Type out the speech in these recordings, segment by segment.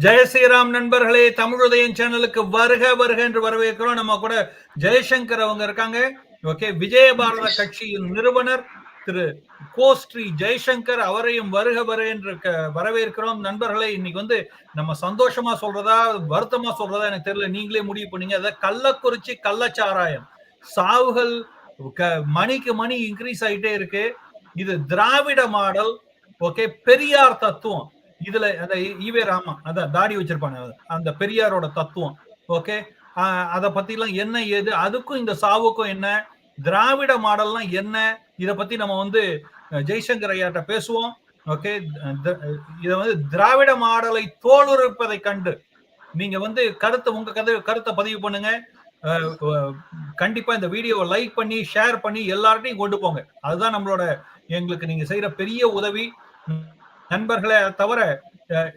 ஜெய ஸ்ரீராம் நண்பர்களே தமிழுதயம் சேனலுக்கு வருக வருக என்று வரவேற்கிறோம். நம்ம கூட ஜெயசங்கர் அவங்க இருக்காங்க. ஓகே விஜயபாரத கட்சியின் நிறுவனர் திரு கோஸ்ரீ ஜெய்சங்கர் அவரையும் வருக வருக என்று க- வரவேற்கிறோம். நண்பர்களே இன்னைக்கு வந்து நம்ம சந்தோஷமா சொல்றதா வருத்தமா சொல்றதா எனக்கு தெரியல. நீங்களே முடிவு பண்ணீங்க. அதாவது கள்ளக்குறிச்சி கள்ளச்சாராயம். சாவுகள் க- மணிக்கு மணி இன்க்ரீஸ் ஆகிட்டே இருக்கு. இது திராவிட மாடல். ஓகே பெரியார் தத்துவம். இதுல அந்த ஈவே ராமா அதான் தாடி வச்சிருப்பாங்க அந்த பெரியாரோட தத்துவம் ஓகே அதை பத்தி எல்லாம் என்ன ஏது அதுக்கும் இந்த சாவுக்கும் என்ன திராவிட மாடல்லாம் என்ன இதை பத்தி நம்ம வந்து ஜெய்சங்கர் ஐயாட்ட பேசுவோம் ஓகே இத வந்து திராவிட மாடலை தோலுரிப்பதை கண்டு நீங்க வந்து கருத்தை உங்க கதை கருத்தை பதிவு பண்ணுங்க கண்டிப்பா இந்த வீடியோவை லைக் பண்ணி ஷேர் பண்ணி எல்லார்ட்டையும் கொண்டு போங்க. அதுதான் நம்மளோட எங்களுக்கு நீங்க செய்யற பெரிய உதவி. நண்பர்களே அதை தவிர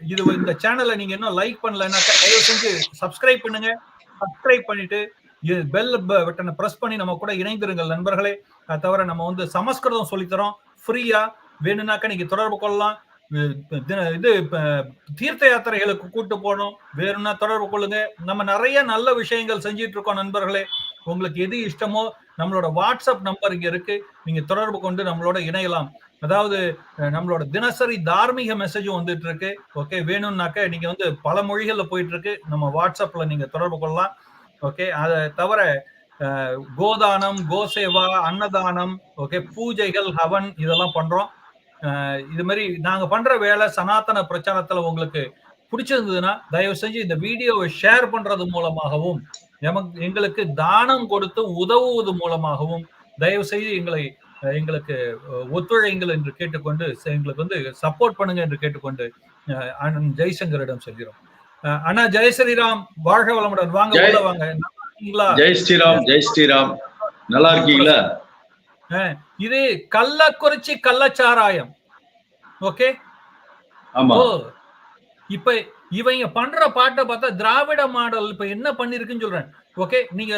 இது இந்த சேனலை நீங்க இன்னும் லைக் பண்ணலன்னாக்கா தயவு செஞ்சு சப்ஸ்கிரைப் பண்ணுங்க. சப்ஸ்கிரைப் பண்ணிட்டு பெல் பட்டனை ப்ரெஸ் பண்ணி நம்ம கூட இணைந்திருங்கள் நண்பர்களே. தவிர நம்ம வந்து சமஸ்கிருதம் சொல்லித்தரோம். ஃப்ரீயா வேணும்னாக்கா நீங்க தொடர்பு கொள்ளலாம். இது தின- இது தீர்த்த யாத்திரைகளுக்கு கூட்டு போகணும். வேணும்னா தொடர்பு கொள்ளுங்க. நம்ம நிறைய நல்ல விஷயங்கள் செஞ்சிட்டு இருக்கோம் நண்பர்களே. உங்களுக்கு எது இஷ்டமோ நம்மளோட வாட்ஸ்அப் நம்பர் இங்க இருக்கு. நீங்க தொடர்பு கொண்டு நம்மளோட இணையலாம். அதாவது நம்மளோட தினசரி தார்மீக மெசேஜும் வந்துட்டு இருக்கு ஓகே வேணும்னாக்க நீங்க வந்து பல மொழிகள்ல போயிட்டு இருக்கு நம்ம வாட்ஸ்அப்ல நீங்க தொடர்பு கொள்ளலாம். ஓகே அதை தவிர கோதானம் கோசேவா அன்னதானம் ஓகே பூஜைகள் ஹவன் இதெல்லாம் பண்றோம். இது மாதிரி நாங்க பண்ற வேலை சனாதன பிரச்சாரத்துல உங்களுக்கு பிடிச்சிருந்ததுன்னா தயவு செஞ்சு இந்த வீடியோவை ஷேர் பண்றது மூலமாகவும் எமக்கு எங்களுக்கு தானம் கொடுத்து உதவுவது மூலமாகவும் தயவு செய்து எங்களை எங்களுக்கு ஒத்துழைங்கள் என்று கேட்டுக்கொண்டு எங்களுக்கு வந்து சப்போர்ட் பண்ணுங்க என்று கேட்டுக்கொண்டு அண்ணன் ஜெய்சங்கரிடம் செல்கிறோம். அண்ணா ஜெய் ஸ்ரீராம் வாழ்க வளமுடன். வாங்க. உள்ள வாங்க. ஜெய் ஸ்ரீராம் ஜெய் ஸ்ரீராம். நல்லா இருக்கீங்களா? இது கள்ளக்குறிச்சி கள்ளச்சாராயம். ஓகே? ஆமா. இப்ப இவங்க பண்ற பாட்டை பார்த்தா திராவிட மாடல் இப்ப என்ன பண்ணிருக்குன்னு சொல்றேன். ஓகே? நீங்க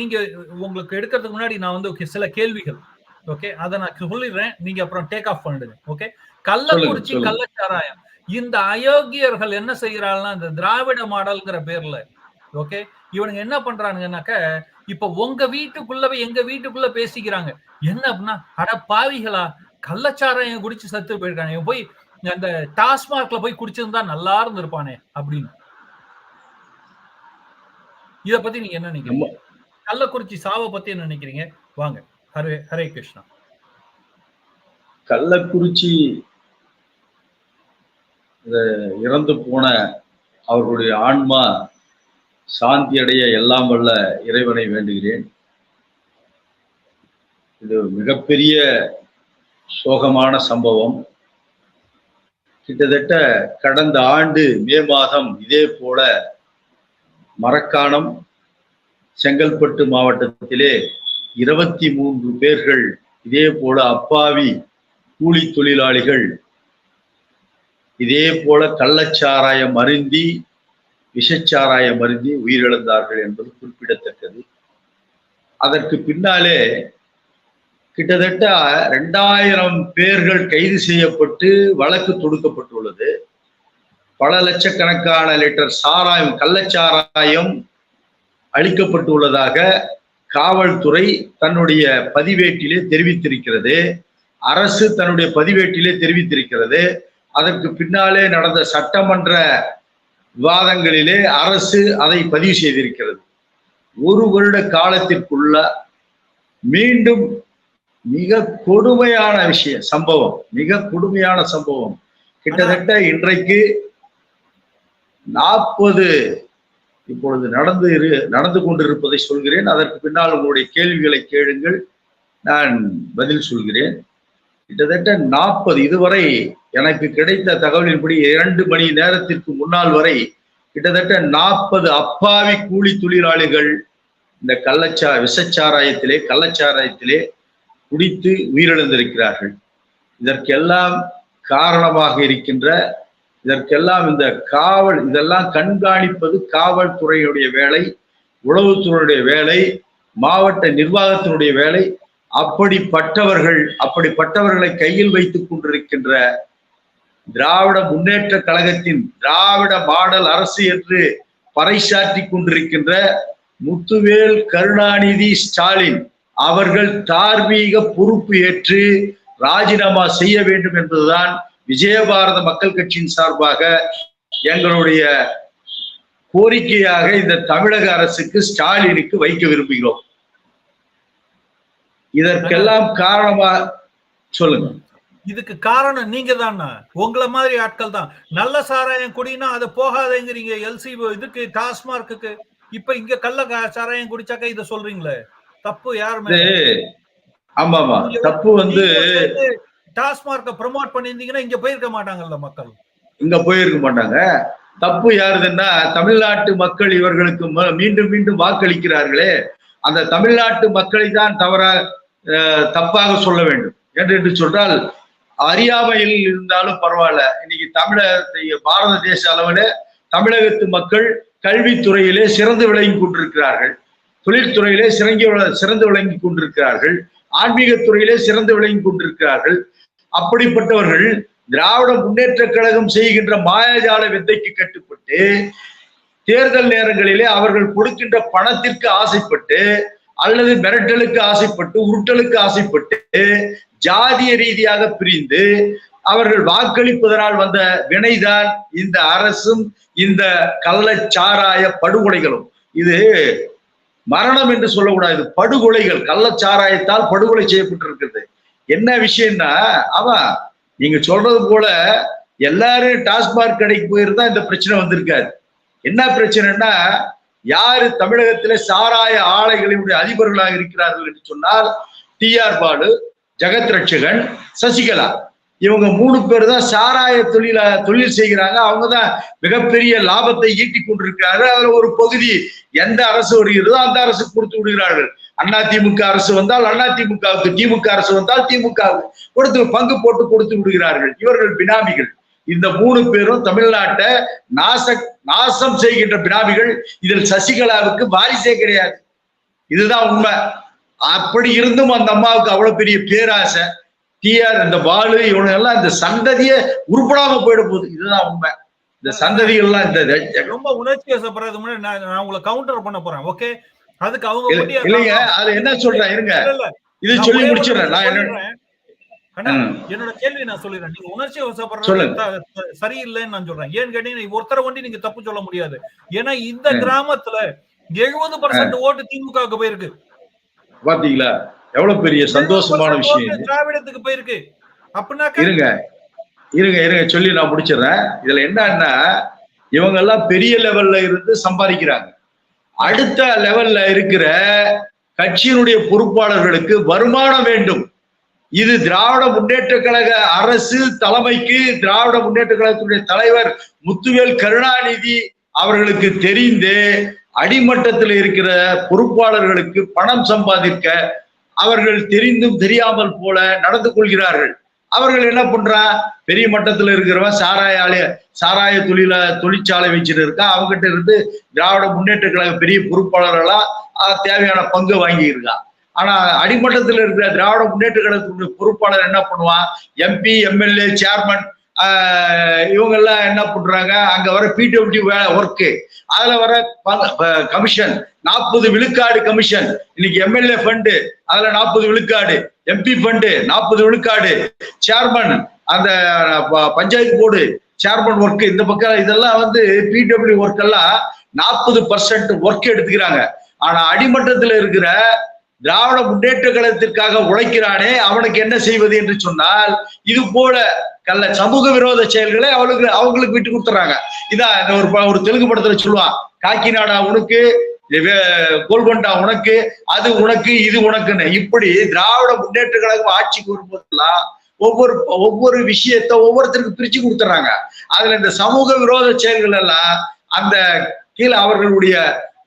நீங்க உங்களுக்கு எடுக்கிறதுக்கு முன்னாடி நான் வந்து சில கேள்விகள். ஓகே அதை நான் சொல்லிடுறேன். நீங்க அப்புறம் டேக் ஆஃப் பண்ணிடுங்க. ஓகே கள்ளக்குறிச்சி. கள்ளச்சாராயம் இந்த அயோக்கியர்கள் என்ன செய்யறாங்கன்னா இந்த திராவிட மாடல்ங்கிற பேர்ல. ஓகே இவனுங்க என்ன பண்றானுங்கன்னாக்க இப்ப உங்க வீட்டுக்குள்ளவே எங்க வீட்டுக்குள்ள பேசிக்கிறாங்க. என்ன அப்படின்னா அட பாவிகளா கள்ளச்சாராயம் குடிச்சு செத்து போயிருக்காங்க. இவன் போய் அந்த டாஸ்மார்க்ல போய் குடிச்சிருந்தா நல்லா இருந்திருப்பானே அப்படின்னு இத பத்தி நீங்க என்ன நினைக்கிறீங்க? கள்ளக்குறிச்சி சாவை பத்தி என்ன நினைக்கிறீங்க? வாங்க. ஹரே ஹரே கிருஷ்ணா. கள்ளக்குறிச்சி இறந்து போன அவர்களுடைய ஆன்மா சாந்தி அடைய எல்லாம் வல்ல இறைவனை வேண்டுகிறேன். இது மிகப்பெரிய சோகமான சம்பவம். கிட்டத்தட்ட கடந்த ஆண்டு மே மாதம் இதே போல மரக்காணம் செங்கல்பட்டு மாவட்டத்திலே இருபத்தி மூன்று பேர்கள் இதே போல அப்பாவி கூலி தொழிலாளிகள் இதே போல கள்ளச்சாராயம் அருந்தி விஷச்சாராயம் அருந்தி உயிரிழந்தார்கள் என்பது குறிப்பிடத்தக்கது. அதற்கு பின்னாலே கிட்டத்தட்ட ரெண்டாயிரம் பேர்கள் கைது செய்யப்பட்டு வழக்கு தொடுக்கப்பட்டுள்ளது. பல லட்சக்கணக்கான லிட்டர் சாராயம் கள்ளச்சாராயம் அளிக்கப்பட்டுள்ளதாக காவல்துறை தன்னுடைய பதிவேட்டிலே தெரிவித்திருக்கிறது. அரசு தன்னுடைய பதிவேட்டிலே தெரிவித்திருக்கிறது. அதற்கு பின்னாலே நடந்த சட்டமன்ற விவாதங்களிலே அரசு அதை பதிவு செய்திருக்கிறது. ஒரு வருட காலத்திற்குள்ள மீண்டும் மிக கொடுமையான விஷயம் சம்பவம் மிக கொடுமையான சம்பவம். கிட்டத்தட்ட இன்றைக்கு நாற்பது இப்பொழுது நடந்து இரு நடந்து கொண்டிருப்பதை சொல்கிறேன். அதற்கு பின்னால் உங்களுடைய கேள்விகளை கேளுங்கள். நான் பதில் சொல்கிறேன். கிட்டத்தட்ட நாற்பது இதுவரை எனக்கு கிடைத்த தகவலின்படி இரண்டு மணி நேரத்திற்கு முன்னால் வரை கிட்டத்தட்ட நாற்பது அப்பாவி கூலி தொழிலாளிகள் இந்த கள்ளச்சா விஷச்சாராயத்திலே கள்ளச்சாராயத்திலே குடித்து உயிரிழந்திருக்கிறார்கள். இதற்கெல்லாம் காரணமாக இருக்கின்ற இதற்கெல்லாம் இந்த காவல் இதெல்லாம் கண்காணிப்பது காவல்துறையுடைய வேலை உளவுத்துறையுடைய வேலை மாவட்ட நிர்வாகத்தினுடைய வேலை. அப்படிப்பட்டவர்கள் அப்படிப்பட்டவர்களை கையில் வைத்துக் கொண்டிருக்கின்ற திராவிட முன்னேற்ற கழகத்தின் திராவிட மாடல் அரசு என்று பறைசாற்றி கொண்டிருக்கின்ற முத்துவேல் கருணாநிதி ஸ்டாலின் அவர்கள் தார்மீக பொறுப்பு ஏற்று ராஜினாமா செய்ய வேண்டும் என்பதுதான் விஜயபாரத மக்கள் கட்சியின் சார்பாக எங்களுடைய கோரிக்கையாக இந்த தமிழக அரசுக்கு ஸ்டாலினுக்கு வைக்க விரும்புகிறோம். இதற்கெல்லாம் காரணமா சொல்லுங்க. இதுக்கு காரணம் நீங்க தானே உங்களை மாதிரி ஆட்கள் தான். நல்ல சாராயம் குடினா அது போகாதேங்கிறீங்க எல்சி இதுக்கு டாஸ்மார்க்குக்கு. இப்ப இங்க கள்ள சாராயம் குடிச்சாக்க இத சொல்றீங்களே? தப்பு யார் மேல இது ஆமா ஆமா தப்பு வந்து டாஸ்மார்க்க ப்ரமோட் பண்ணியிருந்தீங்கன்னா இங்க போயிருக்க மாட்டாங்கல்ல மக்கள். இங்க போயிருக்க மாட்டாங்க. தப்பு யாருதுன்னா தமிழ்நாட்டு மக்கள் இவர்களுக்கு ம- மீண்டும் மீண்டும் வாக்களிக்கிறார்களே. அந்த தமிழ்நாட்டு மக்களை தான் தவற தப்பாக சொல்ல வேண்டும். என்று என்று சொன்னால் அறியாமையில் இருந்தாலும் பரவாயில்ல. இன்னைக்கு தமிழக பாரத தேச அளவில் தமிழகத்து மக்கள் கல்வித்துறையிலே சிறந்து விளங்கி கொண்டிருக்கிறார்கள். தொழில்துறையிலே சிறங்கி விள- சிறந்து விளங்கி கொண்டிருக்கிறார்கள். ஆன்மீகத் துறையிலே சிறந்து விளங்கி கொண்டிருக்கிறார்கள். அப்படிப்பட்டவர்கள் திராவிட முன்னேற்ற கழகம் செய்கின்ற மாயாஜால வித்தைக்கு கட்டுப்பட்டு தேர்தல் நேரங்களிலே அவர்கள் கொடுக்கின்ற பணத்திற்கு ஆசைப்பட்டு அல்லது மிரட்டலுக்கு ஆசைப்பட்டு உருட்டலுக்கு ஆசைப்பட்டு ஜாதிய ரீதியாக பிரிந்து அவர்கள் வாக்களிப்பதனால் வந்த வினைதான் இந்த அரசும் இந்த கள்ளச்சாராய படுகொலைகளும். இது மரணம் என்று சொல்லக்கூடாது. படுகொலைகள் கள்ளச்சாராயத்தால் படுகொலை செய்யப்பட்டிருக்கிறது. என்ன விஷயம்னா அவன் நீங்க சொல்றது போல எல்லாரும் டாஸ்மாக் கடைக்கு போயிருந்தா இந்த பிரச்சனை வந்திருக்காது. என்ன பிரச்சனைன்னா யாரு தமிழகத்தில சாராய ஆலைகளினுடைய அதிபர்களாக இருக்கிறார்கள் என்று சொன்னால் டி ஆர் பாலு ஜெகத் ரட்சகன் சசிகலா. இவங்க மூணு பேர் தான் சாராய தொழில தொழில் செய்கிறாங்க. அவங்க தான் மிகப்பெரிய லாபத்தை ஈட்டி கொண்டிருக்கிறார்கள். அதுல ஒரு பகுதி எந்த அரசு வருகிறதோ அந்த அரசு கொடுத்து விடுகிறார்கள். அண்ணா திமுக அரசு வந்தால் அண்ணா திமுகவுக்கு திமுக அரசு வந்தால் திமுகவுக்கு. கொடுத்து பங்கு போட்டு கொடுத்து விடுகிறார்கள். இவர்கள் பினாமிகள். இந்த மூணு பேரும் தமிழ்நாட்டை நாச நாசம் செய்கின்ற பினாமிகள். இதில் சசிகலாவுக்கு வாரிசே கிடையாது. இதுதான் உண்மை. அப்படி இருந்தும் அந்த அம்மாவுக்கு அவ்வளவு பெரிய பேராசை. டிஆர் இந்த பாலு இவனுங்க எல்லாம் இந்த சந்ததியை உருப்படாம போயிட போகுது. இதுதான் உண்மை. இந்த சந்ததிகள்லாம் இந்த ரொம்ப உணர்ச்சி வசப்படுறது முன்னாடி நான் உங்களை கவுண்டர் பண்ண போறேன். ஓகே அதுக்கு அவங்க இல்லைங்க அது என்ன சொல்றேன் இருங்க. இது சொல்லி முடிச்சிடுறேன் நான் என்ன. என்னோட கேள்வி நான் சொல்லிடுறேன். நீங்க உணர்ச்சி வசப்படுறது சரியில்லைன்னு நான் சொல்றேன். ஏன்னு கேட்டீங்கன்னா ஒருத்தரை ஒண்டி நீங்க தப்பு சொல்ல முடியாது. ஏன்னா இந்த. கிராமத்துல எழுபது பர்சன்ட் ஓட்டு திமுகவுக்கு போயிருக்கு. பாத்தீங்களா? எவ்வளவு பெரிய சந்தோஷமான 70% விஷயம். திராவிடத்துக்கு போயிருக்கு. அப்படின்னாக்க இருங்க இருங்க இருங்க சொல்லி நான் முடிச்சிடுறேன். இதுல என்னன்னா இவங்க எல்லாம் பெரிய லெவல்ல இருந்து சம்பாதிக்கிறாங்க. அடுத்த லெவல்ல இருக்கிற கட்சியினுடைய பொறுப்பாளர்களுக்கு வருமானம் வேண்டும். இது திராவிட முன்னேற்ற கழக அரசு தலைமைக்கு திராவிட முன்னேற்ற கழகத்தினுடைய தலைவர் முத்துவேல் கருணாநிதி அவர்களுக்கு தெரிந்து அடிமட்டத்தில் இருக்கிற பொறுப்பாளர்களுக்கு பணம் சம்பாதிக்க அவர்கள் தெரிந்தும் தெரியாமல் போல நடந்து கொள்கிறார்கள். அவர்கள் என்ன பண்றா? பெரிய மட்டத்துல இருக்கிறவன் சாராய ஆலய சாராய தொழில தொழிற்சாலை வச்சுட்டு இருக்கா. அவங்ககிட்ட இருந்து திராவிட முன்னேற்ற கழக பெரிய பொறுப்பாளர்களா தேவையான பங்கு வாங்கியிருக்கான் ஆனா அடிமட்டத்தில் இருக்கிற திராவிட முன்னேற்ற கழகத்துடைய பொறுப்பாளர் என்ன பண்ணுவான்? எம்பி எம்எல்ஏ சேர்மன் இவங்க எல்லாம் என்ன பண்றாங்க? அங்க வர பிடபிள்யூ ஒர்க்கு அதுல வர கமிஷன் நாற்பது விழுக்காடு கமிஷன் இன்னைக்கு எம்எல்ஏ ஃபண்டு அதுல நாற்பது விழுக்காடு. எம்பி ஃபண்டு நாற்பது விழுக்காடு. சேர்மன் அந்த ப- பஞ்சாயத்து போர்டு சேர்மன் ஒர்க் இந்த பக்கம் இதெல்லாம் வந்து பிடபிள்யூ ஒர்க் எல்லாம் நாற்பது பர்சன்ட் ஒர்க் எடுத்துக்கிறாங்க. ஆனா அடிமட்டத்தில் இருக்கிற திராவிட முன்னேற்ற கழகத்திற்காக உழைக்கிறானே அவனுக்கு என்ன செய்வது என்று சொன்னால் இது போல கல்ல சமூக விரோத செயல்களை அவளுக்கு அவங்களுக்கு விட்டு கொடுத்துறாங்க. இதான் இந்த ஒரு ப- ஒரு தெலுங்கு படத்துல சொல்லுவான் காக்கிநாடா உனக்கு கோல்கொண்டா உனக்கு அது உனக்கு இது உனக்குன்னு. இப்படி திராவிட முன்னேற்ற கழகம் ஆட்சிக்கு வரும்போதெல்லாம் ஒவ்வொரு ஒவ்வொரு விஷயத்த ஒவ்வொருத்தருக்கு பிரிச்சு கொடுத்துறாங்க. அதுல இந்த சமூக விரோத செயல்கள் எல்லாம் அந்த கீழே அவர்களுடைய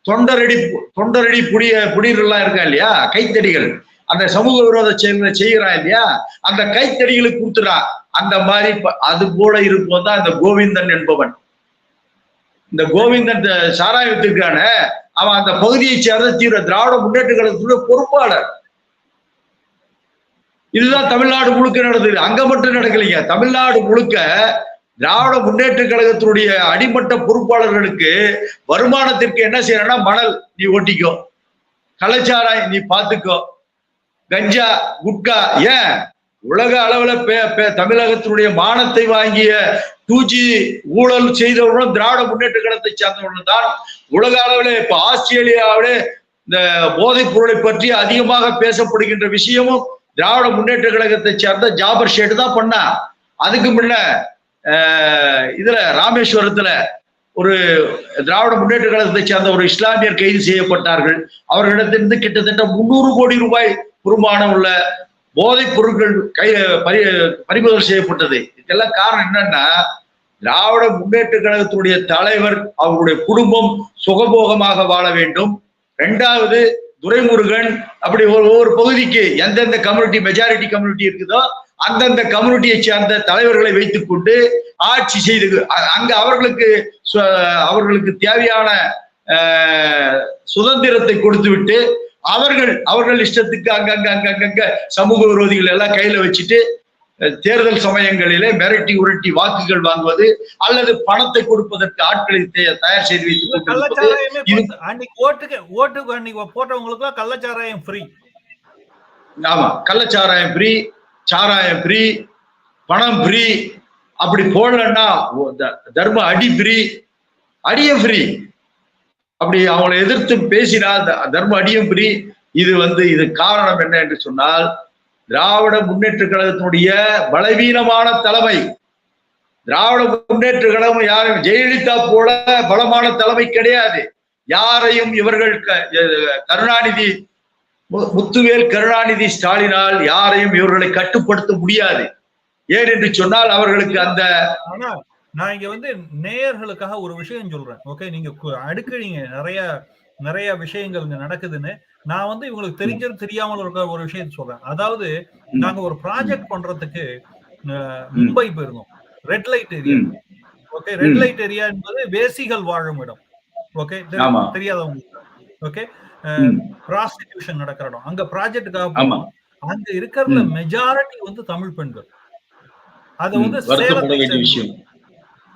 தொண்டரடி தொண்டரடி புடிய புடிகள்லாம் இருக்கா இல்லையா? கைத்தடிகள். அந்த சமூக விரோத செயல்களை செய்கிறான் இல்லையா? அந்த கைத்தடிகளுக்கு கொடுத்துறான் அந்த மாதிரி அது போல இருப்போம் தான் இந்த கோவிந்தன் என்பவன். இந்த கோவிந்தன் சாராயத்துக்கான அவன் அந்த பகுதியை சேர்ந்த தீவிர திராவிட முன்னேற்ற கழகத்துடைய பொறுப்பாளர். இதுதான் தமிழ்நாடு முழுக்க நடந்தது. அங்க மட்டும் நடக்கலைங்க. தமிழ்நாடு முழுக்க திராவிட முன்னேற்ற கழகத்தினுடைய அடிமட்ட பொறுப்பாளர்களுக்கு வருமானத்திற்கு என்ன செய்யறா மணல் நீ ஒட்டிக்கோ கலாச்சாரம் நீ பாத்துக்கோ கஞ்சா குட்கா ஏன்? உலக அளவுல தமிழகத்தினுடைய மானத்தை வாங்கிய டூ ஜி ஊழல் செய்தவர்களும் திராவிட முன்னேற்ற கழகத்தை சார்ந்தவர்களும் தான் உலக அளவில் இப்ப ஆஸ்திரேலியாவிலே இந்த போதைப் பொருளை பற்றி அதிகமாக பேசப்படுகின்ற விஷயமும் திராவிட முன்னேற்ற கழகத்தை சேர்ந்த ஜாபர் ஷேட் தான் பண்ணா. அதுக்கு முன்ன இதுல ராமேஸ்வரத்துல ஒரு திராவிட முன்னேற்ற கழகத்தை சேர்ந்த ஒரு இஸ்லாமியர் கைது செய்யப்பட்டார்கள். அவர்களிடத்திலிருந்து கிட்டத்தட்ட முன்னூறு கோடி ரூபாய் குருமானம் உள்ள போதைப் பொருட்கள் கை பறி பறிமுதல் செய்யப்பட்டது. இதெல்லாம் காரணம் என்னன்னா திராவிட முன்னேற்ற கழகத்துடைய தலைவர் அவருடைய குடும்பம் சுகபோகமாக வாழ வேண்டும். ரெண்டாவது துரைமுருகன் அப்படி ஒவ்வொரு பகுதிக்கு எந்தெந்த கம்யூனிட்டி மெஜாரிட்டி கம்யூனிட்டி இருக்குதோ அந்தந்த கம்யூனிட்டியை சேர்ந்த தலைவர்களை வைத்துக் கொண்டு ஆட்சி செய்து அ- அங்க அவர்களுக்கு சு- அவர்களுக்கு தேவையான சுதந்திரத்தை கொடுத்து விட்டு அவர்கள் அவர்கள் இஷ்டத்துக்கு அங்கங்க அங்கங்க சமூக விரோதிகள் எல்லாம் கையில வச்சுட்டு தேர்தல் சமயங்களிலே மிரட்டி உருட்டி வாக்குகள் வாங்குவது அல்லது பணத்தை கொடுப்பதற்கு ஆட்களை தயார் செய்து கொடுத்து- அன்னைக்கு ஓட்டுக்கு ஓட்டுக்கு அன்னைக்கு போட்டவங்களுக்கு கள்ளச்சாராயம் ஃப்ரீ ஆமா கள்ளச்சாராயம் ஃப்ரீ சாராயம் ஃப்ரீ பணம் ஃப்ரீ அப்படி போடலன்னா தர்ம அடி ஃப்ரீ அடிய ஃப்ரீ அப்படி அவங்களை எதிர்த்து பேசினால் தர்ம அடியும் ஃப்ரீ இது வந்து இது காரணம் என்ன என்று சொன்னால் திராவிட முன்னேற்ற கழகத்தினுடைய பலவீனமான தலைமை. திராவிட முன்னேற்ற கழகம் யாரும் ஜெயலலிதா போல பலமான தலைமை கிடையாது. யாரையும் இவர்கள் கருணாநிதி மு- முத்துவேல் கருணாநிதி ஸ்டாலினால் யாரையும் இவர்களை கட்டுப்படுத்த முடியாது. ஏன் என்று சொன்னால் அவர்களுக்கு அந்த ஆனா நான் இங்க வந்து நேயர்களுக்காக ஒரு விஷயம் சொல்றேன். ஓகே நீங்க கு- அடுக்குறீங்க நிறைய நிறைய விஷயங்கள் இங்க நடக்குதுன்னு நான் வந்து இவங்களுக்கு தெரிஞ்சது தெரியாமல் இருக்க ஒரு விஷயம் சொல்றேன். அதாவது. நாங்க ஒரு ப்ராஜெக்ட் பண்றதுக்கு மும்பை போயிருந்தோம். Red light area okay red. Light area என்பது வேசிகள் வாழும் இடம். ஓகே ஆமா. தெரியாதவங்களுக்கு. ஓகே ப்ராஸ்டிடியூஷன் நடக்கிற இடம். அங்க ப்ராஜெக்டுக்காக அங்க இருக்கிறதுல ம். மெஜாரிட்டி வந்து தமிழ் பெண்கள். அது வந்து சேலத்தை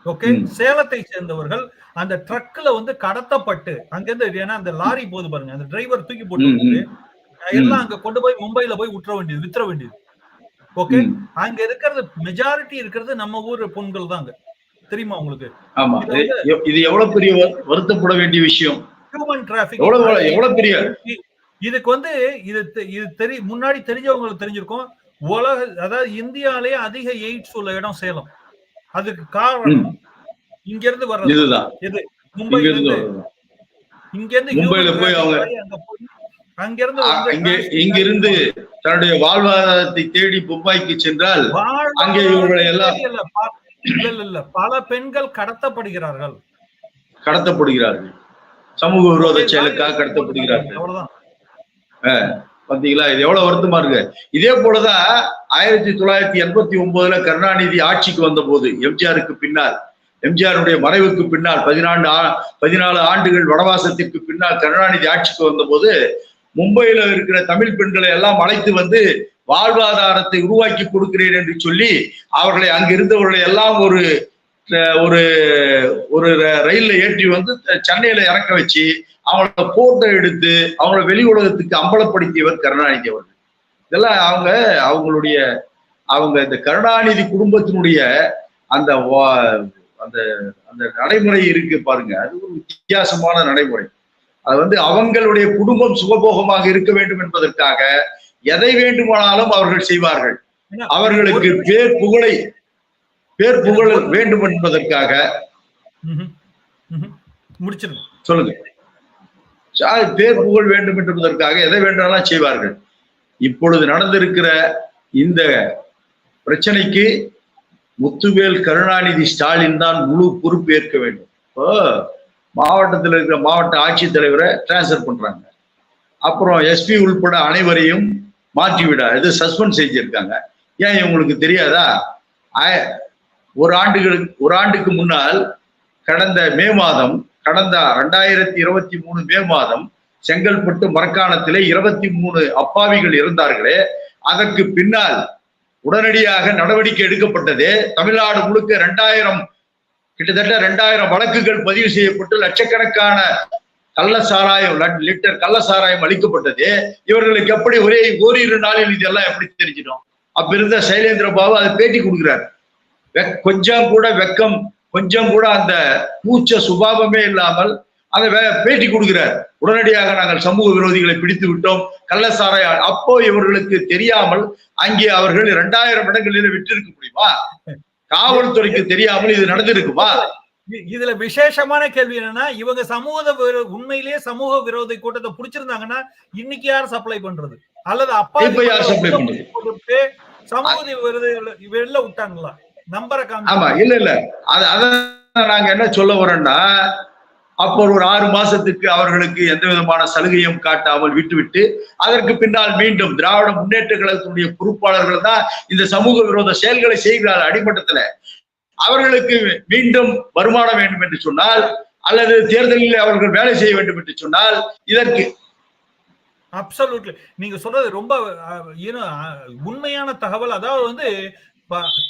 ஓகே. சேலத்தை சேர்ந்தவர்கள் அந்த ட்ரக்ல வந்து கடத்தப்பட்டு அங்கிருந்து ஏன்னா அந்த லாரி போது பாருங்க அந்த டிரைவர் தூக்கி போட்டு எல்லாம் அங்க கொண்டு போய் மும்பைல போய் விட்டுற வேண்டியது வித்துற வேண்டியது. ஓகே? அங்க இருக்கிறது மெஜாரிட்டி இருக்கிறது நம்ம ஊர் பெண்கள் தான் அங்க. தெரியுமா உங்களுக்கு? ஆமா. இது எவ்வளவு பெரிய வரு- வருத்தப்பட வேண்டிய விஷயம்? ஹியூமன் டிராபிக் எவ்வளவு பெரிய? இதுக்கு வந்து இது இது தெரி முன்னாடி தெரிஞ்சவங்களுக்கு தெரிஞ்சிருக்கும். உலக அதாவது இந்தியாலே அதிக எய்ட்ஸ் உள்ள இடம் சேலம். அதுக்கு காரணம் இங்க இருந்து வர்றது. எது? மும்பைல இருந்து இங்க இருந்து மும்பைல போய் அவங்க- இங்கிருந்து தன்னுடைய வாழ்வாதாரத்தை தேடி மும்பைக்கு சென்றால் அங்கே இவர்களை எல்லாம் பல பெண்கள் கடத்தப்படுகிறார்கள். கடத்தப்படுகிறார்கள். சமூக விரோத செயலுக்காக கடத்தப்படுகிறார்கள். அவ்வளவுதான். பாத்தீங்களா? இது எவ்வளவு வருத்தமா இருக்கு இதே போலதான் ஆயிரத்தி தொள்ளாயிரத்தி எண்பத்தி ஒன்பதுல கருணாநிதி ஆட்சிக்கு வந்த போது எம்ஜிஆருக்கு பின்னால் எம்ஜிஆருடைய மறைவுக்கு பின்னால் பதினாண்டு ஆ- பதினாலு ஆண்டுகள் வடவாசத்திற்கு பின்னால் கருணாநிதி ஆட்சிக்கு வந்தபோது மும்பையில இருக்கிற தமிழ் பெண்களை எல்லாம் அழைத்து வந்து வாழ்வாதாரத்தை உருவாக்கி கொடுக்கிறேன் என்று சொல்லி அவர்களை அங்கிருந்தவர்களை எல்லாம் ஒரு ஒரு ஒரு ரயில்ல ஏற்றி வந்து சென்னையில இறக்க வச்சு அவங்கள போட்டோ எடுத்து அவங்கள வெளி உலகத்துக்கு அம்பலப்படுத்தியவர் கருணாநிதி அவர்கள். இதெல்லாம் அவங்க அவங்களுடைய அவங்க இந்த கருணாநிதி குடும்பத்தினுடைய அந்த அந்த அந்த நடைமுறை இருக்கு பாருங்க. அது ஒரு வித்தியாசமான நடைமுறை. அது வந்து அவங்களுடைய குடும்பம் சுகபோகமாக இருக்க வேண்டும் என்பதற்காக எதை வேண்டுமானாலும் அவர்கள் செய்வார்கள். அவர்களுக்கு பேர் புகழை பேர் புகழ் வேண்டும் என்பதற்காக. முடிச்சிருங்க. சொல்லுங்க. பேர் புகழ் வேண்டும் என்பதற்காக எதை வேண்டாலும் செய்வார்கள். இப்பொழுது நடந்திருக்கிற இந்த பிரச்சனைக்கு முத்துவேல் கருணாநிதி ஸ்டாலின் தான் முழு பொறுப்பு ஏற்க வேண்டும். இப்போ மாவட்டத்தில் இருக்கிற மாவட்ட ஆட்சித்தலைவரை டிரான்ஸ்ஃபர் பண்றாங்க. அப்புறம் எஸ்பி உள்பட அனைவரையும் மாற்றி விட இது சஸ்பெண்ட் செஞ்சிருக்காங்க. ஏன் இவங்களுக்கு தெரியாதா? ஒரு ஆண்டுகளுக்கு ஒரு ஆண்டுக்கு முன்னால் கடந்த மே மாதம் கடந்த ரெண்டாயிரத்தி இருபத்தி மூணு மே மாதம் செங்கல்பட்டு மரக்காணத்திலே இருபத்தி மூணு அப்பாவிகள் இருந்தார்களே அதற்கு பின்னால் உடனடியாக நடவடிக்கை எடுக்கப்பட்டது. தமிழ்நாடு முழுக்க இரண்டாயிரம் கிட்டத்தட்ட இரண்டாயிரம் வழக்குகள் பதிவு செய்யப்பட்டு லட்சக்கணக்கான கள்ள சாராயம் லிட்டர் கள்ள சாராயம் அளிக்கப்பட்டது. இவர்களுக்கு எப்படி ஒரே ஓரிரு நாளில் இதெல்லாம் எப்படி தெரிஞ்சிடும்? அப்ப இருந்த சைலேந்திர பாபு அதை பேட்டி கொடுக்குறாரு. கொஞ்சம் கூட வெக்கம் கொஞ்சம் கூட அந்த கூச்ச சுபாவமே இல்லாமல் அந்த பேட்டி கொடுக்கிறார். உடனடியாக நாங்கள் சமூக விரோதிகளை பிடித்து விட்டோம். கள்ளசாராய அப்போ இவர்களுக்கு தெரியாமல் அங்கே அவர்கள் இரண்டாயிரம் இடங்களில் விட்டிருக்க முடியுமா? காவல்துறைக்கு தெரியாமல் இது நடந்திருக்குமா? இதுல விசேஷமான கேள்வி என்னன்னா இவங்க சமூக உண்மையிலேயே சமூக விரோதி கூட்டத்தை புடிச்சிருந்தாங்கன்னா இன்னைக்கு யார் சப்ளை பண்றது? அல்லது அப்பா இப்ப யார் supply பண்றது? கொடுத்து சமூக விரோதி வெளில விட்டாங்களா? ஆமா இல்ல இல்ல. அது அதான் நாங்க என்ன சொல்ல வரோம்னா அப்போ ஒரு ஆறு மாசத்துக்கு அவர்களுக்கு எந்த விதமான சலுகையும் காட்டாமல் விட்டுவிட்டு அதற்கு பின்னால் மீண்டும் திராவிட முன்னேற்ற கழகத்தினுடைய பொறுப்பாளர்கள் தான் இந்த சமூக விரோத செயல்களை செய்கிறார்கள் அடிமட்டத்துல. அவர்களுக்கு மீண்டும் வருமானம் வேண்டும் என்று சொன்னால் அல்லது தேர்தலில் அவர்கள் வேலை செய்ய வேண்டும் என்று சொன்னால் இதற்கு. அப்சல்யூட்லி நீங்க சொல்றது ரொம்ப உண்மையான தகவல். அதாவது வந்து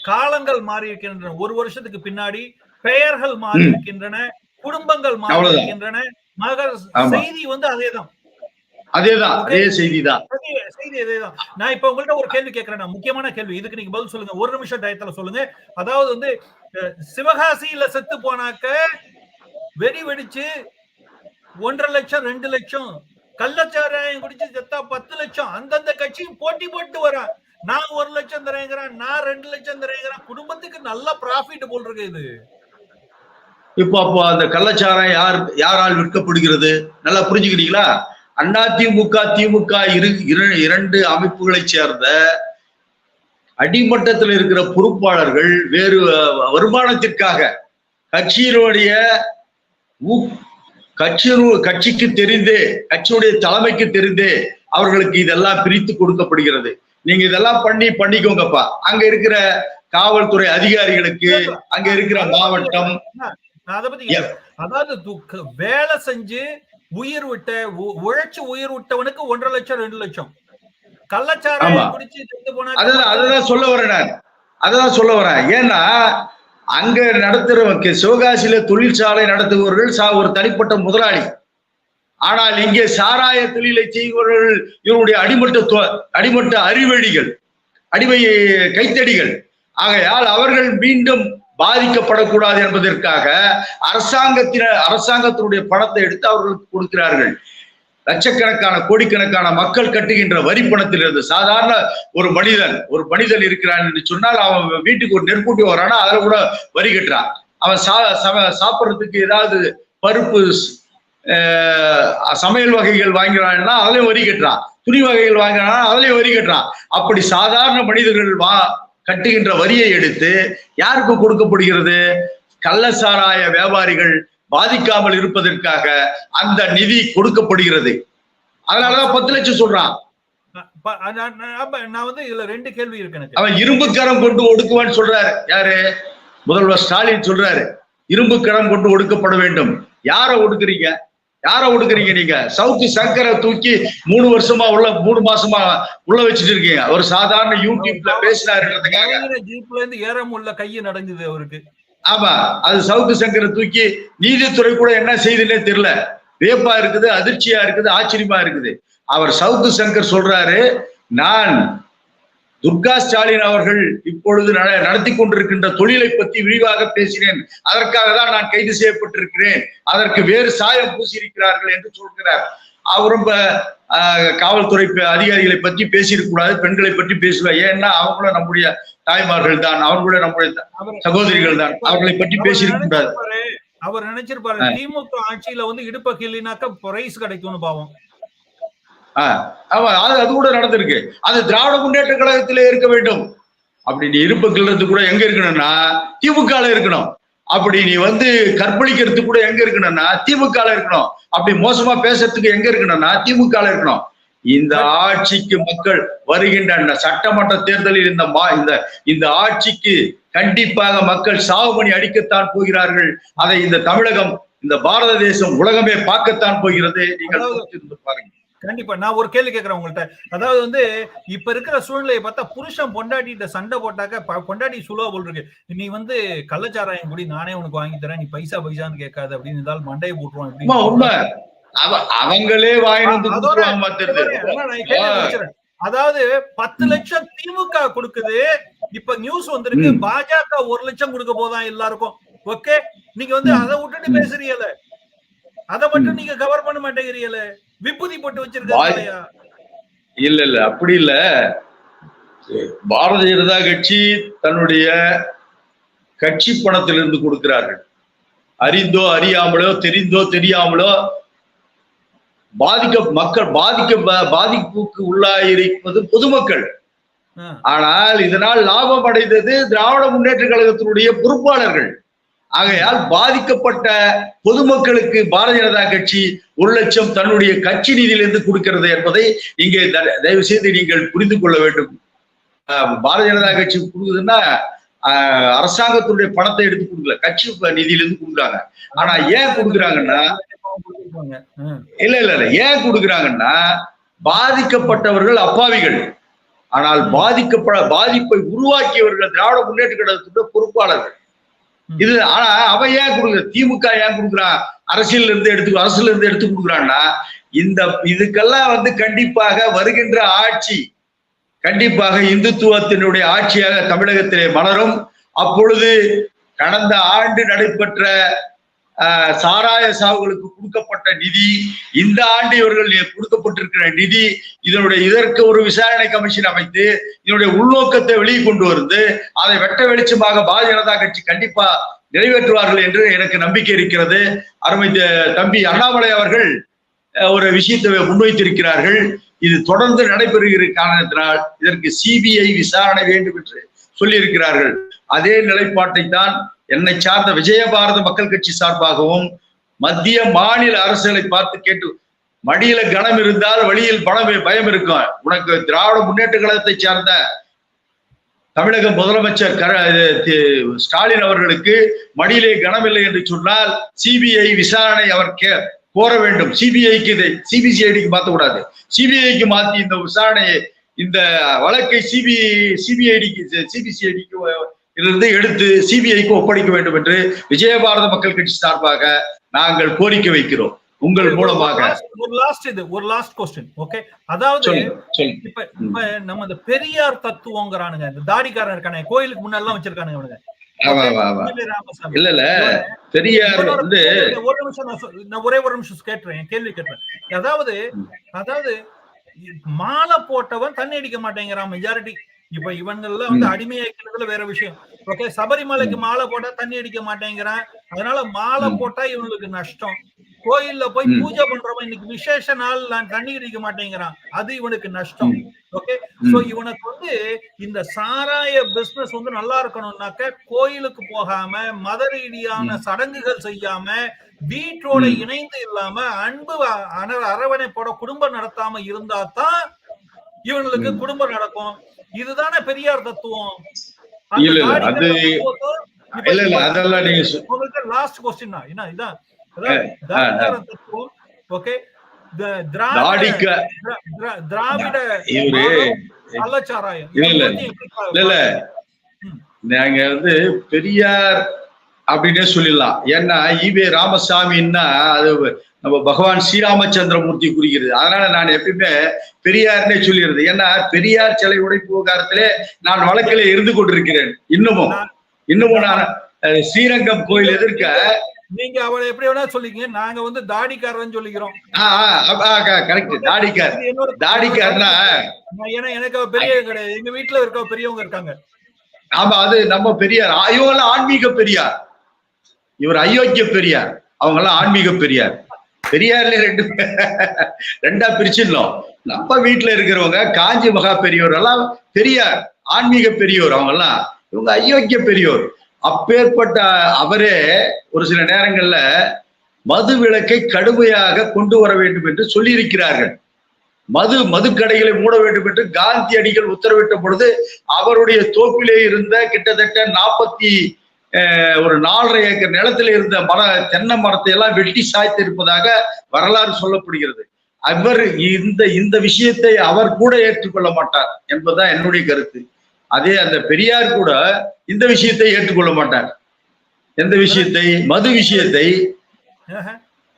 காலங்கள் மாறி இருக்கின்றன ஒரு வருஷத்துக்கு பின்னாடி பெயர்கள் மாறி. இருக்கின்றன குடும்பங்கள் மாறி. இருக்கின்றன மகர். செய்தி வந்து அதேதான். அதேதான் அதே செய்தி தான் செய்தி- செய்தி அதேதான். நான் இப்ப உங்கள்ட்ட ஒரு கேள்வி கேட்கிறேன் முக்கியமான கேள்வி. இதுக்கு நீங்க பதில் சொல்லுங்க. ஒரு நிமிஷம் டயத்துல சொல்லுங்க. அதாவது வந்து சிவகாசியில செத்து போனாக்க வெடி வெடிச்சு ஒன்றரை லட்சம் ரெண்டு லட்சம். கள்ளச்சாராயம் குடிச்சு செத்தா பத்து லட்சம். அந்தந்த கட்சியும் போட்டி போட்டு வரான் நான் ஒரு லட்சம் தரேங்கிறேன் நான் ரெண்டு லட்சம் தரேங்கிறேன். குடும்பத்துக்கு நல்ல ப்ராஃபிட் போல் இருக்கு இது. இப்போ அப்போ அந்த கள்ளச்சாரம் யார் யாரால் விற்கப்படுகிறது? நல்லா புரிஞ்சுக்கிறீங்களா? அண்ணா திமுக திமுக இரு இரு- இரண்டு அமைப்புகளை சேர்ந்த அடிமட்டத்தில் இருக்கிற பொறுப்பாளர்கள் வேறு வருமானத்திற்காக கட்சியினுடைய ஊ- கட்சிக்கு தெரிந்து கட்சியுடைய தலைமைக்கு தெரிந்து அவர்களுக்கு இதெல்லாம் பிரித்து கொடுக்கப்படுகிறது. நீங்க இதெல்லாம் பண்ணி பண்ணிக்கோங்கப்பா. அங்க இருக்கிற காவல்துறை அதிகாரிகளுக்கு அங்க இருக்கிற மாவட்டம். அதாவது வேலை செஞ்சு உயிர் விட்ட உழைச்சு உயிர் விட்டவனுக்கு ஒன்றரை லட்சம் ரெண்டு லட்சம். கள்ளச்சாராயம் குடிச்சு போனா அதுதான் அதுதான் சொல்ல வரேன் நான். அதுதான் சொல்ல வரேன். ஏன்னா அங்க நடத்துறவங்க சிவகாசியில தொழிற்சாலை நடத்துபவர்கள் ஒரு தனிப்பட்ட முதலாளி. ஆனால் இங்கே சாராய தொழிலை செய்பவர்கள் இவருடைய அடிமட்ட தொ- அடிமட்ட அறிவழிகள் அடிமை கைத்தடிகள். ஆகையால் அவர்கள் மீண்டும் பாதிக்கப்படக்கூடாது என்பதற்காக அரசாங்கத்தின அரசாங்கத்தினுடைய பணத்தை எடுத்து அவர்களுக்கு கொடுக்கிறார்கள். லட்சக்கணக்கான கோடிக்கணக்கான மக்கள் கட்டுகின்ற வரி பணத்திலிருந்து சாதாரண ஒரு மனிதன் ஒரு மனிதன் இருக்கிறான் என்று சொன்னால் அவன் வீட்டுக்கு ஒரு நெருப்பூட்டி வரானா அதில் கூட வரி கட்டுறான். அவன் சா சம- ஏதாவது பருப்பு சமையல் வகைகள் வாங்கிறான்னா அதுலயும் வரி கட்டுறான். துணி வகைகள் வாங்கினா அதுலயும் வரி கட்டுறான். அப்படி சாதாரண மனிதர்கள் வா கட்டுகின்ற வரியை எடுத்து யாருக்கு கொடுக்கப்படுகிறது? கள்ளசாராய வியாபாரிகள் பாதிக்காமல் இருப்பதற்காக அந்த நிதி கொடுக்கப்படுகிறது. அதனாலதான் பத்து லட்சம் சொல்றான். நான் வந்து இதுல ரெண்டு கேள்வி இருக்கு அவன் இரும்பு கரம் கொண்டு ஒடுக்குவான்னு சொல்றாரு. யாரு? முதல்வர் ஸ்டாலின் சொல்றாரு. இரும்பு கரம் கொண்டு ஒடுக்கப்பட வேண்டும். யார ஒடுக்குறீங்க? யார ஒடுக்குறீங்க நீங்க? சவுக்கு சங்கரை தூக்கி மூணு வருஷமா உள்ள மூணு மாசமா உள்ள வச்சுட்டு இருக்கீங்க. ஒரு சாதாரண யூடியூப்ல பேசினாருன்றதுக்காக ஜீப்ல இருந்து ஏற முடியல கையை நடந்தது அவருக்கு. ஆமா அது சவுக்கு சங்கரை தூக்கி நீதித்துறை கூட என்ன செய்துன்னே தெரியல. வியப்பா இருக்குது அதிர்ச்சியா இருக்குது ஆச்சரியமா இருக்குது. அவர் சவுக்கு சங்கர் சொல்றாரு நான் துர்கா ஸ்டாலின் அவர்கள் இப்பொழுது நட- நடத்தி கொண்டிருக்கின்ற தொழிலை பத்தி விரிவாக பேசினேன். அதற்காக தான் நான் கைது செய்யப்பட்டிருக்கிறேன். அதற்கு வேறு சாயம் பூசியிருக்கிறார்கள் என்று சொல்கிறார். அவரும் இப்ப, ஆஹ், காவல்துறை அதிகாரிகளை பற்றி பேசியிருக்க கூடாது பெண்களை பற்றி பேசுவார் ஏன்னா அவங்களும் நம்முடைய தாய்மார்கள் தான். அவர்களும் நம்முடைய அவர் சகோதரிகள் தான். அவர்களை பற்றி அவர் பேசியிருக்க கூடாது நினைச்சிருப்பாரு, அவர் நினைச்சிருப்பாரு. திமுக ஆட்சியில வந்து இடுப்ப கிள்ளினாக்க பிரைஸ் கிடைக்கும்னு பாவம். அது அது கூட நடந்திருக்கு. அது திராவிட முன்னேற்ற கழகத்திலே இருக்க வேண்டும். அப்படி நீ இருப்புக்கிறது கூட எங்க இருக்கணும்னா திமுகல இருக்கணும். அப்படி நீ வந்து கற்பழிக்கிறது கூட எங்க இருக்கணும்னா திமுகல இருக்கணும். அப்படி மோசமா பேசுறதுக்கு எங்க இருக்கணும்னா திமுகல இருக்கணும். இந்த ஆட்சிக்கு மக்கள் வருகின்ற சட்டமன்ற தேர்தலில் இந்த மா இந்த இந்த ஆட்சிக்கு கண்டிப்பாக மக்கள் சாவுமணி அடிக்கத்தான் போகிறார்கள். அதை இந்த தமிழகம் இந்த பாரத தேசம் உலகமே பார்க்கத்தான் போகிறது. நீங்கள் பாருங்க கண்டிப்பா. நான் ஒரு கேள்வி கேட்கறேன் உங்கள்ட்ட. அதாவது வந்து இப்ப இருக்கிற சூழ்நிலையை பார்த்தா புருஷன் பொண்டாட்டிட்ட சண்டை போட்டாக்க பொண்டாட்டி சுலோ போல் இருக்கு. நீ வந்து கள்ளச்சாராயம் குடி நானே உனக்கு வாங்கி தரேன் நீ பைசா பைசான்னு கேட்காது அப்படின்னு இருந்தாலும் மண்டையை போட்டுருவான் உண்மை. உண்மை அவ- அவங்களே வாங்கிட்டு. அதாவது பத்து லட்சம் திமுக கொடுக்குது. இப்ப நியூஸ் வந்திருக்கு. பாஜக ஒரு லட்சம் கொடுக்க போதான் எல்லாருக்கும். ஓகே? நீங்க வந்து அதை விட்டுட்டு. பேசுறீங்கல்ல அதை மட்டும். நீங்க கவர் பண்ண மாட்டேங்கிறீங்கல்ல விபூதி போட்டு வச்சிருக்காங்க இல்ல இல்ல அப்படி இல்ல. பாரதிய ஜனதா கட்சி தன்னுடைய கட்சி பணத்திலிருந்து கொடுக்கிறார்கள். அறிந்தோ அறியாமலோ தெரிந்தோ தெரியாமலோ பாதிக்க மக்கள் பாதிக்க பாதிப்புக்கு உள்ளாயிருப்பது பொதுமக்கள். ஆனால் இதனால் லாபம் அடைந்தது திராவிட முன்னேற்ற கழகத்தினுடைய பொறுப்பாளர்கள். ஆகையால் பாதிக்கப்பட்ட பொதுமக்களுக்கு பாரதிய ஜனதா கட்சி ஒரு லட்சம் தன்னுடைய கட்சி நிதியிலிருந்து கொடுக்கிறது என்பதை இங்கே த- தயவு செய்து நீங்கள் புரிந்து கொள்ள வேண்டும். ஆஹ் பாரதிய ஜனதா கட்சி கொடுக்குதுன்னா ஆஹ் அரசாங்கத்தினுடைய பணத்தை எடுத்து கொடுக்கல. கட்சி நிதியிலிருந்து கொடுக்குறாங்க. ஆனா ஏன் கொடுக்குறாங்கன்னா இல்ல இல்ல இல்ல. ஏன் கொடுக்குறாங்கன்னா பாதிக்கப்பட்டவர்கள் அப்பாவிகள். ஆனால் பாதிக்கப்பட பாதிப்பை உருவாக்கியவர்கள் திராவிட முன்னேற்ற கழகத்துடைய பொறுப்பாளர்கள். இது ஆனா அவன் ஏன் கொடுக்குற திமுக ஏன் கொடுக்குறான் அரசியல் இருந்து எடுத்து அரசுல இருந்து எடுத்து கொடுக்குறான்னா இந்த இதுக்கெல்லாம் வந்து கண்டிப்பாக வருகின்ற ஆட்சி கண்டிப்பாக இந்துத்துவத்தினுடைய ஆட்சியாக தமிழகத்திலே மலரும். அப்பொழுது கடந்த ஆண்டு நடைபெற்ற சாராய சாவுகளுக்கு கொடுக்கப்பட்ட நிதி இந்த ஆண்டு இவர்கள் கொடுக்கப்பட்டிருக்கிற நிதி இதனுடைய இதற்கு ஒரு விசாரணை கமிஷன் அமைத்து இதனுடைய உள்நோக்கத்தை வெளியே கொண்டு வந்து அதை வெட்ட வெளிச்சமாக பாரதிய ஜனதா கட்சி கண்டிப்பா நிறைவேற்றுவார்கள் என்று எனக்கு நம்பிக்கை இருக்கிறது. அருமை தம்பி அண்ணாமலை அவர்கள் ஒரு விஷயத்தை முன்வைத்திருக்கிறார்கள். இது தொடர்ந்து நடைபெறுகிற காரணத்தினால் இதற்கு சிபிஐ விசாரணை வேண்டும் என்று சொல்லியிருக்கிறார்கள். அதே நிலைப்பாட்டை தான் என்னை சார்ந்த விஜயபாரத மக்கள் கட்சி சார்பாகவும் மத்திய மாநில அரசுகளை பார்த்து கேட்டு மடியில கனம் இருந்தால் வழியில் பணம் பயம் இருக்கும் உனக்கு திராவிட முன்னேற்ற கழகத்தை சார்ந்த தமிழக முதலமைச்சர் கர ஸ்டாலின் அவர்களுக்கு மடியிலே கனமில்லை என்று சொன்னால் சிபிஐ விசாரணை அவர் கே கோர வேண்டும். சிபிஐக்கு இதை சிபிசிஐடிக்கு மாற்றக்கூடாது சிபிஐக்கு மாத்தி இந்த விசாரணையை இந்த வழக்கை சிபி சிபிஐடிக்கு சிபிசிஐடிக்கு இருந்து எடுத்து சிபிஐக்கு ஒப்படைக்க வேண்டும் என்று விஜயபாரத மக்கள் கட்சி சார்பாக நாங்கள் கோரிக்கை வைக்கிறோம். உங்கள் மூலமாக. ஒரு லாஸ்ட் இது ஒரு லாஸ்ட் கொஸ்டின் ஓகே அதாவது இப்ப இப்ப நம்ம இந்த பெரியார் தத்துவங்கிறானுங்க இந்த தாடிக்காரன் இருக்கானே கோயிலுக்கு முன்னெல்லாம் வச்சிருக்கானுங்க இவனுங்க இல்ல இல்ல. பெரியார் வந்து ஒரு நிமிஷம் நான் ஒரே ஒரு நிமிஷம் கேட்டுறேன் கேள்வி கேட்டுறேன். அதாவது அதாவது மாலை போட்டவன் தண்ணி அடிக்க மாட்டேங்கிறான் மெஜாரிட்டி இப்ப இவங்கெல்லாம் வந்து அடிமையாக்கிறதுல வேற விஷயம். ஓகே சபரிமலைக்கு மாலை போட்டா தண்ணி அடிக்க மாட்டேங்கிறான் அதனால மாலை. போட்டா இவனுக்கு நஷ்டம் கோயில்ல போய். பூஜை பண்றவன் இன்னைக்கு விசேஷ நாள் நான் தண்ணி அடிக்க மாட்டேங்கிறான் அது இவனுக்கு நஷ்டம். ஓகே. சோ இவனுக்கு வந்து இந்த சாராய பிசினஸ் வந்து நல்லா இருக்கணும்னாக்க கோயிலுக்கு போகாம மத ரீதியான சடங்குகள் செய்யாம வீட்டோட. இணைந்து இல்லாம அன்பு அ- அன- அரவணைப்போட குடும்பம் நடத்தாம இருந்தா தான் இவங்களுக்கு. குடும்பம் நடக்கும் இதுதானே பெரியார் தத்துவம் இல்ல, இல்ல, அது- இல்ல இல்ல அதெல்லாம் நீங்க உங்களுக்கு லாஸ்ட் கொஸ்டின் தான் என்ன இதான் ஓகே திராவிட திராவிட இவரு கள்ளச்சாராயம். இல்ல, இல்ல. நாங்க வந்து பெரியார் அப்படின்னே சொல்லிடலாம். ஏன்னா ஈவே ராமசாமின்னா அது நம்ம பகவான் ஸ்ரீராமச்சந்திரமூர்த்தி குறிக்கிறது அதனால நான் எப்பயுமே பெரியார்னே சொல்லிடுறது. ஏன்னா பெரியார் சிலை உடைப்பு விவகாரத்திலே நான் வழக்கிலே இருந்து கொண்டிருக்கிறேன். இன்னமும். இன்னமும் நான் ஸ்ரீரங்கம் கோயில் எதிர்க்க நீங்க அவளை எப்படி வேணா சொல்லிக்கங்க நாங்க வந்து தாடிக்காரன் சொல்லிக்கிறோம். கரெக்ட். தாடிக்கார். தாடிக்கார்னா ஏன்னா எனக்கு அவ பெரிய கிடையாது. எங்க வீட்டுல இருக்க பெரியவங்க இருக்காங்க. ஆமா அது நம்ம பெரியார். ஆ, இவங்கெல்லாம் ஆன்மீக பெரியார். இவர் அயோக்கிய பெரியார். அவங்க எல்லாம் ஆன்மீக பெரியார். பெரியார்ல ரெண்டு ரெண்டா பிரிச்சிடலாம் நம்ம வீட்டுல இருக்கிறவங்க காஞ்சி மகா பெரியோர் எல்லாம் பெரியார் ஆன்மீக பெரியோர் அவங்க எல்லாம் இவங்க அயோக்கிய பெரியோர். அப்பேற்பட்ட அவரே ஒரு சில நேரங்கள்ல மது விலக்கை கடுமையாக கொண்டு வர வேண்டும் என்று சொல்லியிருக்கிறார்கள். மது மதுக்கடைகளை மூட வேண்டும் என்று காந்தி அடிகள் உத்தரவிட்ட பொழுது அவருடைய தோப்பிலே இருந்த கிட்டத்தட்ட நாற்பத்தி ஒரு நாலரை ஏக்கர் நிலத்தில் இருந்த மர தென்னை மரத்தை எல்லாம் வெட்டி சாய்த்து இருப்பதாக வரலாறு சொல்லப்படுகிறது. அவர் இந்த இந்த விஷயத்தை அவர் கூட ஏற்றுக்கொள்ள மாட்டார் என்பதுதான் என்னுடைய கருத்து. அதே அந்த பெரியார் கூட இந்த விஷயத்தை ஏற்றுக்கொள்ள மாட்டார். எந்த விஷயத்தை? மது விஷயத்தை.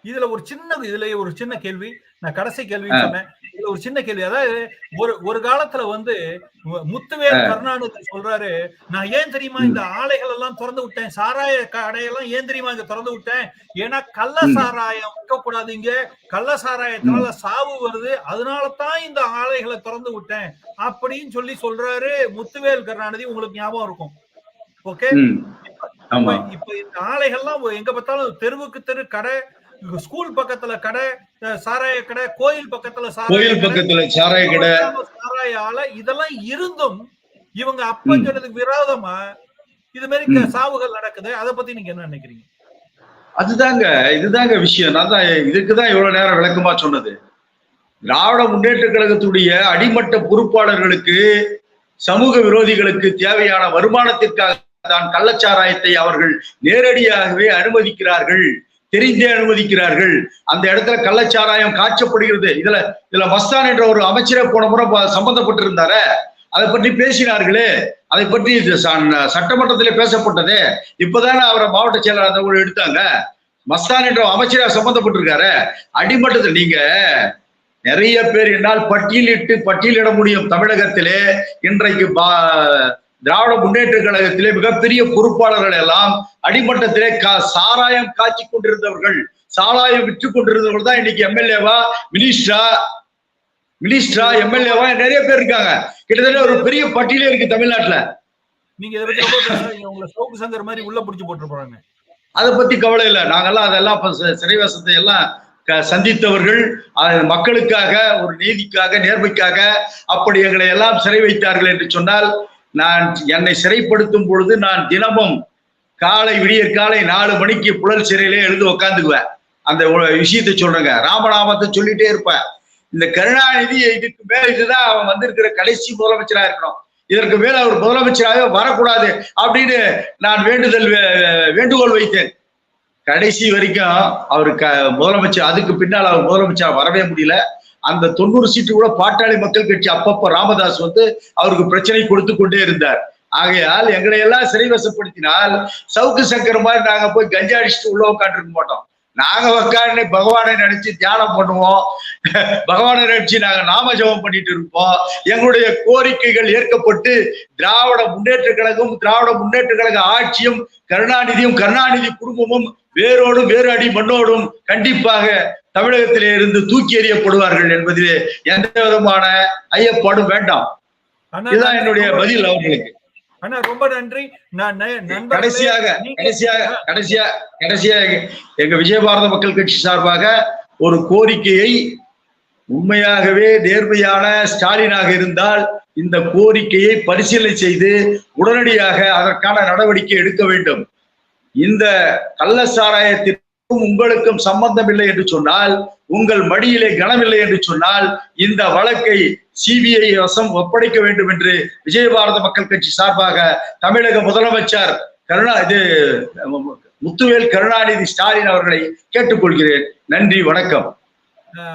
இதுல ஒரு சின்னது இதுல ஒரு சின்ன கேள்வி. நான் கடைசி கேள்வி. சொன்னேன். ஒரு சின்ன கேள்வி. அதாவது ஒரு ஒரு காலத்துல வந்து முத்துவேல் கருணாநிதி சொல்றாரு நான் ஏன் தெரியுமா இந்த ஆலைகள் எல்லாம் திறந்து விட்டேன்? சாராய கடையெல்லாம் ஏன் தெரியுமா இங்க திறந்து விட்டேன்? ஏன்னா கள்ள. சாராயம் விற்க கூடாதீங்க கள்ள சாராயத்தினால சாவு வருது. அதனால தான் இந்த ஆலைகளை திறந்து விட்டேன். அப்படின்னு சொல்லி சொல்றாரு முத்துவேல் கருணாநிதி. உங்களுக்கு ஞாபகம் இருக்கும். ஓகே? இப்ப இந்த ஆலைகள்லாம் எங்க பார்த்தாலும் தெருவுக்கு தெரு கடை ஸ்கூல் பக்கத்துல கடை சாராய கடை கோயில் பக்கத்துல கோயில் பக்கத்துல சாராய கடை. சாராய ஆலை இதெல்லாம் இருந்தும் இவங்க அப்ப. சொன்னதுக்கு விரோதமா இது மாதிரி சாவுகள் நடக்குது. அத பத்தி நீங்க என்ன நினைக்கிறீங்க? அதுதாங்க இதுதாங்க விஷயம். நான் தான் இதுக்குதான் இவ்வளவு நேரம் விளக்கமா சொன்னது. திராவிட முன்னேற்ற கழகத்துடைய அடிமட்ட பொறுப்பாளர்களுக்கு சமூக விரோதிகளுக்கு தேவையான வருமானத்திற்காக தான் கள்ளச்சாராயத்தை அவர்கள் நேரடியாகவே அனுமதிக்கிறார்கள். தெரிந்தே அனுமதிக்கிறார்கள். அந்த இடத்துல கள்ளச்சாராயம் காய்ச்சப்படுகிறது. இதுல இதுல மஸ்தான் என்ற ஒரு அமைச்சரே போன முறை சம்பந்தப்பட்டிருந்தார. அதை பற்றி பேசினார்களே. அதை பற்றி சட்டமன்றத்தில் சட்டமன்றத்திலே பேசப்பட்டதே. இப்பதானே அவரை மாவட்ட செயலாளர் அவங்க எடுத்தாங்க. மஸ்தான் என்ற அமைச்சரா சம்பந்தப்பட்டிருக்காரு. அடிமட்டத்தில் நீங்க நிறைய பேர் என்னால் பட்டியலிட்டு பட்டியலிட முடியும் தமிழகத்திலே. இன்றைக்கு பா- திராவிட முன்னேற்ற கழகத்திலே மிகப்பெரிய பொறுப்பாளர்கள் எல்லாம் அடிமட்டத்திலே கா- சாராயம் காய்ச்சி கொண்டிருந்தவர்கள் சாராயம் விற்று கொண்டிருந்தவர்கள் தான் இன்னைக்கு எம்எல்ஏவா மினிஸ்டரா மினிஸ்டரா எம்எல்ஏவா நிறைய பேர் இருக்காங்க. கிட்டத்தட்ட ஒரு பெரிய பட்டியலே இருக்கு தமிழ்நாட்டுல. நீங்க இதை பத்தி. உங்களை சவுக்கு சங்கர் மாதிரி உள்ள புடிச்சு போட்டு போறாங்க அதை பத்தி கவலை இல்லை. நாங்கெல்லாம் அதெல்லாம் சிறைவாசத்தை எல்லாம் சந்தித்தவர்கள் மக்களுக்காக ஒரு நீதிக்காக நேர்மைக்காக அப்படி எங்களை எல்லாம் சிறை வைத்தார்கள் என்று சொன்னால் நான் என்னை சிறைப்படுத்தும் பொழுது நான் தினமும் காலை விடியற் காலை நாலு மணிக்கு புழல் சிறையிலே எழுந்து உக்காந்துக்குவேன். அந்த விஷயத்தை சொல்றேங்க. ராமநாமத்தை சொல்லிட்டே இருப்பேன். இந்த கருணாநிதி இதுக்கு மேல இதுதான் அவன் வந்திருக்கிற கடைசி முதலமைச்சரா இருக்கணும். இதற்கு மேல அவர் முதலமைச்சராக வரக்கூடாது அப்படின்னு நான் வேண்டுதல் வே- வேண்டுகோள் வைத்தேன். கடைசி வரைக்கும் அவர் க முதலமைச்சர் அதுக்கு பின்னால் அவர் முதலமைச்சர் வரவே முடியல. அந்த தொண்ணூறு சீட்டு கூட பாட்டாளி மக்கள் கட்சி அப்பப்ப ராமதாஸ் வந்து அவருக்கு பிரச்சனை கொடுத்து கொண்டே இருந்தார். ஆகையால் எங்களை எல்லாம் சிறைவசப்படுத்தினால் சவுக்கு சங்கர் மாதிரி நாங்க போய் கஞ்சா அடிச்சுட்டு உள்ள உட்காந்துருக்க மாட்டோம். நாங்க உட்காந்து பகவானை நினைச்சு தியானம் பண்ணுவோம். பகவானை நினைச்சு நாங்க நாம ஜெபம் பண்ணிட்டு இருப்போம். எங்களுடைய கோரிக்கைகள் ஏற்கப்பட்டு திராவிட முன்னேற்ற கழகம் திராவிட முன்னேற்ற கழக ஆட்சியும் கருணாநிதியும் கருணாநிதி குடும்பமும் வேரோடும் வேறு அடி மண்ணோடும் கண்டிப்பாக தமிழகத்திலே இருந்து தூக்கி எறியப்படுவார்கள் என்பதிலே எந்த விதமான ஐயப்பாடும் வேண்டாம். இதுதான் என்னுடைய பதில் அவர்களுக்கு. ரொம்ப நன்றி. நான் கடைசியாக கடைசியாக கடைசியா கடைசியா எங்க விஜயபாரத மக்கள் கட்சி சார்பாக ஒரு கோரிக்கையை உண்மையாகவே நேர்மையான ஸ்டாலினாக இருந்தால் இந்த கோரிக்கையை பரிசீலனை செய்து உடனடியாக அதற்கான நடவடிக்கை எடுக்க வேண்டும். இந்த கள்ள எனக்கும் உங்களுக்கும் சம்பந்தம் இல்லை என்று சொன்னால் உங்கள் மடியிலே கனமில்லை என்று சொன்னால் இந்த வழக்கை சிபிஐ வசம் ஒப்படைக்க வேண்டும் என்று விஜயபாரத மக்கள் கட்சி சார்பாக தமிழக முதலமைச்சர் கருணா இது முத்துவேல் கருணாநிதி ஸ்டாலின் அவர்களை கேட்டுக்கொள்கிறேன். நன்றி வணக்கம்.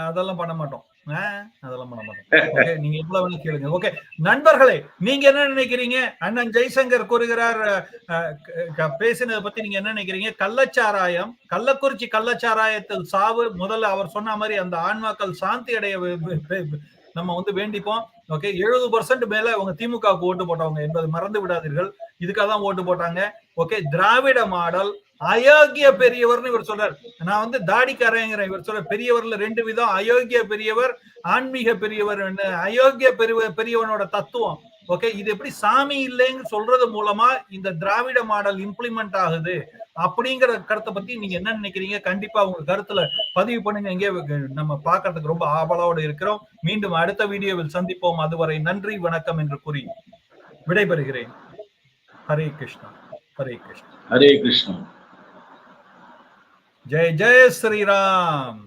அதெல்லாம் பண்ண மாட்டோம். அதெல்லாம் பண்ண மாட்டோம். நீங்க எவ்வளவு வேணா கேளுங்க. ஓகே நண்பர்களே நீங்க என்ன நினைக்கிறீங்க? அண்ணன் ஜெய்சங்கர் கூறுகிறார் பேசினதை பத்தி நீங்க என்ன நினைக்கிறீங்க? கள்ளச்சாராயம் கள்ளக்குறிச்சி கள்ளச்சாராயத்தில் சாவு முதல்ல அவர் சொன்ன மாதிரி அந்த ஆன்மாக்கள் சாந்தி அடைய நம்ம வந்து வேண்டிப்போம். ஓகே எழுபது பர்சன்ட் மேல அவங்க திமுகவுக்கு ஓட்டு போட்டவங்க என்பது மறந்து விடாதீர்கள். இதுக்காக தான் ஓட்டு போட்டாங்க. ஓகே திராவிட மாடல் அயோக்கிய பெரியவர்னு இவர் சொல்றார். நான் வந்து தாடிக்காரங்கிறேன் இவர் சொல்ற பெரியவர்ல ரெண்டு விதம். அயோக்கிய பெரியவர் ஆன்மீக பெரியவர் அயோக்கிய பெரிய பெரியவனோட தத்துவம். ஓகே இது எப்படி சாமி இல்லைன்னு சொல்றது மூலமா இந்த திராவிட மாடல் இம்ப்ளிமெண்ட் ஆகுது? அப்படிங்கிற கருத்தை பத்தி நீங்க என்ன நினைக்கிறீங்க? கண்டிப்பா உங்க கருத்துல பதிவு பண்ணுங்க. எங்கே நம்ம பாக்குறதுக்கு ரொம்ப ஆவலோடு இருக்கிறோம். மீண்டும் அடுத்த வீடியோவில் சந்திப்போம். அதுவரை நன்றி வணக்கம் என்று கூறி விடைபெறுகிறேன். ஹரே கிருஷ்ணா. ஹரே கிருஷ்ணா. ஹரே கிருஷ்ணன் ஜெய் ஜெய் ஸ்ரீராம்